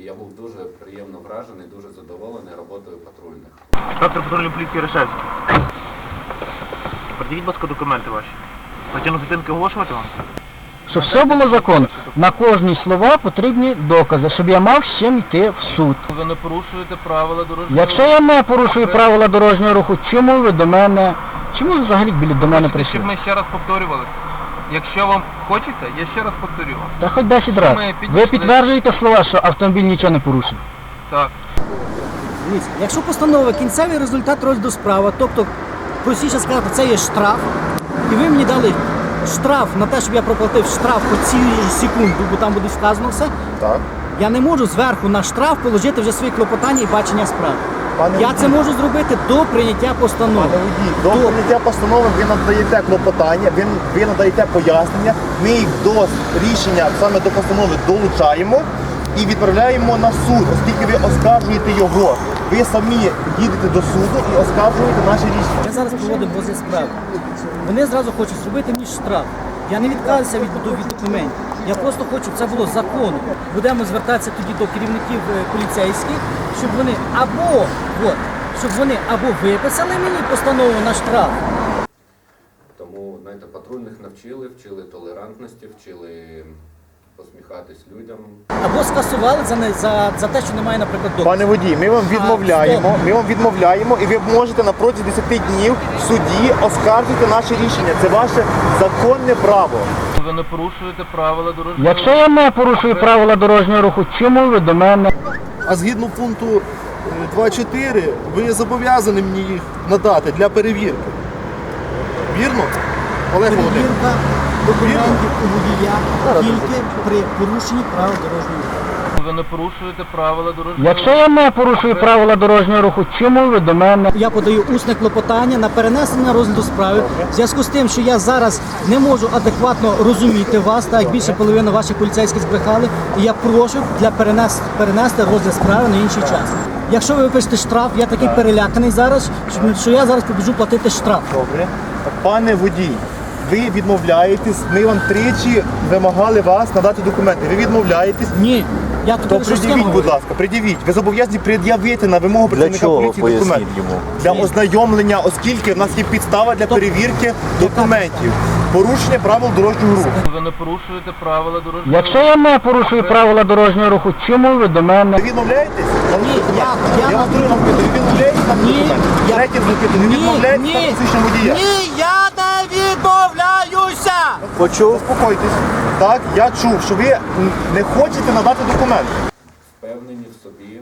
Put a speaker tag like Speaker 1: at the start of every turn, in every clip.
Speaker 1: І я був дуже приємно вражений, дуже задоволений роботою патрульних.
Speaker 2: Інспектор патрульної поліції Решевський. Придивіть, будь ласка, документи ваші. Причину зупинки оголошувати вам?
Speaker 3: Щоб все було законно. На кожні слова потрібні докази, щоб я мав з чим йти в суд.
Speaker 2: Ви не порушуєте правила дорожнього
Speaker 3: Якщо я не порушую правила дорожнього руху, чому ви до мене, чому ви взагалі біля до мене
Speaker 2: Хочете, щоб ми ще раз повторювали? Якщо вам хочеться, я ще раз повторю вам.
Speaker 3: Та хоч 10 разів. Ви підтверджуєте слова, що автомобіль нічого не порушив.
Speaker 2: Так.
Speaker 4: Дивіться, якщо постанова кінцевий результат розгляду справи, тобто, простіше сказати, це є штраф, і ви мені дали штраф на те, щоб я проплатив штраф по цілій секунду, бо там буде сказано все,
Speaker 5: Так.
Speaker 4: я не можу зверху на штраф положити вже свої клопотання і бачення справи.
Speaker 5: Пане
Speaker 4: Я це можу зробити до прийняття постанови.
Speaker 5: Пане водій, до
Speaker 4: До-
Speaker 5: прийняття постанови ви надаєте клопотання, ви, ви надаєте пояснення, ми їх до рішення саме до постанови долучаємо і відправляємо на суд, оскільки ви оскаржуєте його. Ви самі їдете до суду і оскаржуєте наші рішення.
Speaker 4: Ми зараз проводимо розгляд справи. Вони зразу хочуть зробити мені штраф. Я не відказуюся від, будови документів. Я просто хочу, щоб це було законно. Будемо звертатися тоді до керівників е, поліцейських, щоб вони або от, щоб вони або виписали мені постанову на штраф,
Speaker 1: Тому, знаєте, патрульних навчили, вчили толерантності, вчили посміхатись людям.
Speaker 4: або скасували за, не- за, за те, що немає, наприклад, доказу.
Speaker 5: Пане водій, ми вам відмовляємо, ми вам відмовляємо, і ви можете на протязі 10 днів в суді оскаржити наші рішення. Це ваше законне право.
Speaker 2: Ви не порушуєте правила дорожнього
Speaker 3: Якщо я не порушую правила дорожнього руху, чому ви до мене?
Speaker 6: А згідно пункту е, 2.4 ви зобов'язані мені їх надати для перевірки. Вірно? Олег Володимирович?
Speaker 4: Документів у водія тільки при порушенні правил дорожнього руху.
Speaker 2: Ви не порушуєте правила дорожнього
Speaker 3: Якщо я не порушую правила дорожнього руху, чому ви до мене?
Speaker 4: Я подаю усне клопотання на перенесення розгляду справи. В зв'язку з тим, що я зараз не можу адекватно розуміти вас, так як більше половини ваших поліцейських збрехали, і я прошу для перенес, перенести розгляд справи на інший час. Якщо ви випишете штраф, я такий переляканий зараз, що- що я зараз побіжу платити штраф.
Speaker 5: Добре. Пане водій, ви відмовляєтесь, ми вам тричі вимагали вас надати документи. Ви відмовляєтесь.
Speaker 4: Ні, я тобі
Speaker 5: То
Speaker 4: лише з
Speaker 5: пред'явіть, будь
Speaker 4: говорю.
Speaker 5: ласка, пред'явіть. Ви зобов'язані пред'явити на вимогу працівника
Speaker 7: чого?
Speaker 5: поліції
Speaker 7: Поясніть
Speaker 5: документ.
Speaker 7: йому.
Speaker 5: Для ознайомлення, оскільки в нас є підстава для перевірки документів. Порушення правил дорожнього руху.
Speaker 2: Ви не порушуєте правила дорожнього
Speaker 3: Якщо я не порушую правила дорожнього руху, чому ви до мене?
Speaker 5: Ви відмовляєтесь?
Speaker 4: Ні, я- я
Speaker 5: я вас
Speaker 4: на
Speaker 5: друге запитую, ви відмовляєтесь на
Speaker 4: Ні,
Speaker 5: документ?
Speaker 4: я-
Speaker 5: Третє запитую, ви
Speaker 4: Ні,
Speaker 5: відмовляєтесь на
Speaker 4: ні.
Speaker 5: посвідчення водія?
Speaker 4: Ні, я!
Speaker 5: Почув? Заспокойтесь. Так, я чув, що ви не хочете надати документ.
Speaker 1: Впевнені в собі,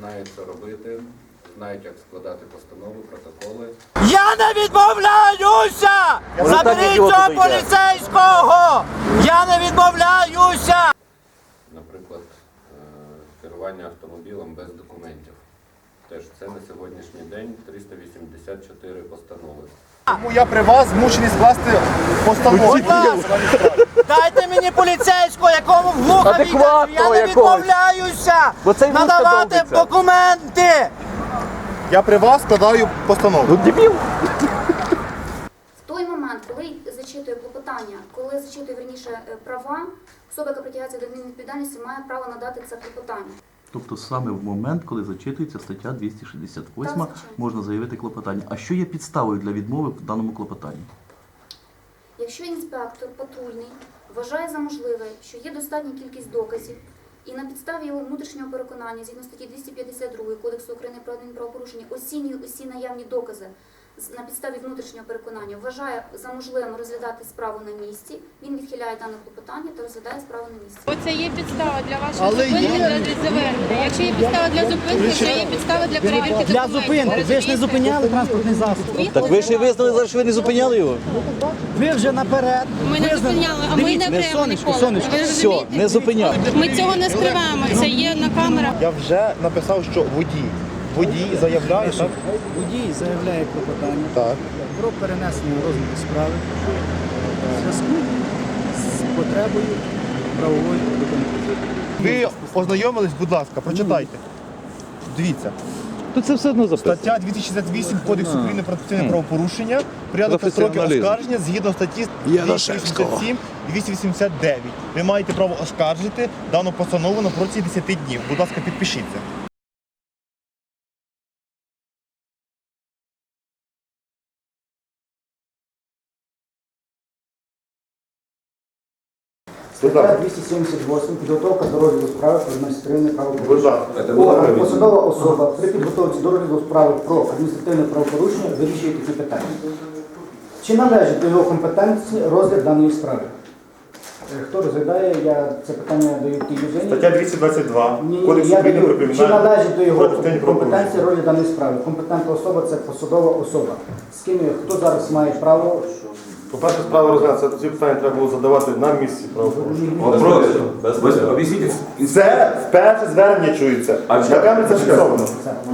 Speaker 1: знають, що робити, знають, як складати постанови, протоколи.
Speaker 4: Я не відмовляюся! Заберіть цього поліцейського! Я не відмовляюся!
Speaker 1: Наприклад, е, керування автомобілем без документів. Теж це на сьогоднішній день 384 постанови.
Speaker 5: Тому я при вас змушений скласти постанову.
Speaker 4: Будь ласка, дайте мені поліцейського, якому в вуха віддати. Я
Speaker 7: Адекватного
Speaker 4: не
Speaker 7: якогось.
Speaker 4: відмовляюся
Speaker 7: Бо цей вуха
Speaker 4: надавати документи!
Speaker 5: Я при вас складаю постанову.
Speaker 7: Ну, дебіл.
Speaker 8: В той момент, коли зачитує клопотання, коли зачитує верніше е, права, особа, яка притягається до адмінвідповідальності, має право надати це клопотання.
Speaker 9: Тобто саме в момент, коли зачитується стаття 268,
Speaker 8: Так, звичайно.
Speaker 9: можна заявити клопотання. А що є підставою для відмови в даному клопотанні?
Speaker 8: Якщо інспектор патрульний вважає за можливе, що є достатня кількість доказів, і на підставі його внутрішнього переконання, згідно статті 252 Кодексу України про адмінправопорушення, оцінює усі наявні докази на підставі внутрішнього переконання, вважає за можливим розглядати справу на місці, він відхиляє дане клопотання та розглядає справу на місці.
Speaker 10: Оце є підстава для вашої
Speaker 6: Але
Speaker 10: зупинки
Speaker 6: є.
Speaker 10: для завернення. Якщо є підстава для зупинки, то є підстава для перевірки
Speaker 4: Для зупинки. Ви ж не зупиняли транспортний засіб.
Speaker 7: Так ви ж і визнали, зараз, що ви не зупиняли його.
Speaker 4: Ви вже наперед.
Speaker 10: Ми не
Speaker 4: визнали.
Speaker 10: зупиняли, а ми
Speaker 4: Дивіться,
Speaker 10: не окремо
Speaker 4: сонечко,
Speaker 10: ніколи.
Speaker 4: сонечко.
Speaker 10: Ви
Speaker 7: Все,
Speaker 10: розумієте?
Speaker 7: не зупиняли.
Speaker 10: Ми цього не скриваємо, це є на камерах.
Speaker 5: Я вже написав, що водій. Водій заявляє, так?
Speaker 4: Водій заявляє клопотання
Speaker 5: Так.
Speaker 4: про перенесення розгляду справи в зв'язку з потребою правової документації.
Speaker 5: Ви ознайомились, будь ласка, прочитайте. Дивіться.
Speaker 11: То це все одно записано.
Speaker 5: Стаття 268 Кодексу України про адміністративне правопорушення, порядок та строки
Speaker 11: Професіоналізм.
Speaker 5: оскарження згідно статті 287 289. Ви маєте право оскаржити дану постанову на протязі 10 днів. Будь ласка, підпишіться.
Speaker 4: Стаття 278 підготовка до розгляду справи про адміністративне правопорушення. посадова особа при підготовці до розгляду справи про адміністративне правопорушення вирішує такі питання. Чи належить до його компетенції розгляд даної справи? Е, Хто розглядає, я це питання даю тій людині.
Speaker 5: Стаття 222
Speaker 4: Ні, ні,
Speaker 5: Кодексу
Speaker 4: я
Speaker 5: України про
Speaker 4: чи
Speaker 5: кримінальне
Speaker 4: належить до його
Speaker 5: правопорушення.
Speaker 4: компетенції розгляд даної справи? Компетентна особа це посадова особа. З ким хто зараз має право
Speaker 6: По-перше, справа розглядається, ці питання треба було задавати на місці правопорушення.
Speaker 12: Объясните.
Speaker 5: Це вперше звернення чується.
Speaker 12: А
Speaker 5: На камері це фіксовано.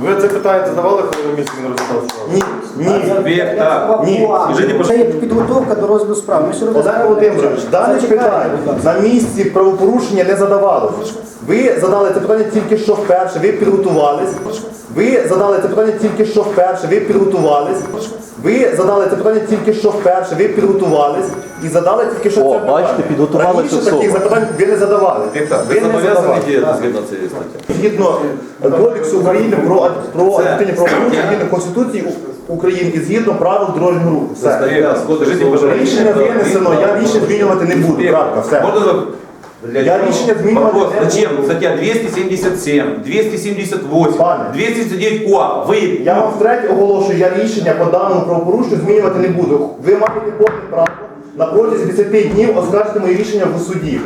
Speaker 6: Ви це питання задавали, коли на місці він розглядав справу?
Speaker 5: Ні, ні. Ні.
Speaker 12: Скажіть,
Speaker 4: Це є підготовка до розгляду справи. Ми ще
Speaker 5: Олег Володимирович, дане питання на місці правопорушення не задавалося. Ви задали це питання тільки що вперше, ви підготувались. Ви задали це питання тільки що вперше, ви підготувались. Ви задали це питання тільки що вперше, ви підготувались. І задали тільки що
Speaker 7: О,
Speaker 5: це питання.
Speaker 7: бачите, підготувалася
Speaker 5: Раніше таких запитань ви не задавали.
Speaker 12: Віктор, ви
Speaker 5: Ви не
Speaker 12: зобов'язані діяти згідно цієї статті.
Speaker 5: Згідно Кодексу України про, про адміністративні правопорушення, згідно Конституції України і згідно правил дорожнього руху. Все. Рішення винесено, я рішення змінювати не буду. Крапка, все.
Speaker 12: Для
Speaker 5: Я рішення змінювати
Speaker 12: Вопрос,
Speaker 5: не
Speaker 12: зачем?
Speaker 5: буду.
Speaker 12: Стаття 277, 278,
Speaker 5: Пане.
Speaker 12: 279 КУА. Ви
Speaker 5: Я вам втретє оголошую, я рішення по даному правопорушенню змінювати не буду. Ви маєте повне право на протязі 10 днів оскаржити моє рішення в суді.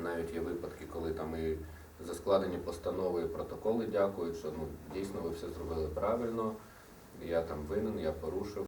Speaker 1: І навіть є випадки, коли там і за складені постанови і протоколи дякують, що ну дійсно ви все зробили правильно, я там винен, я порушив.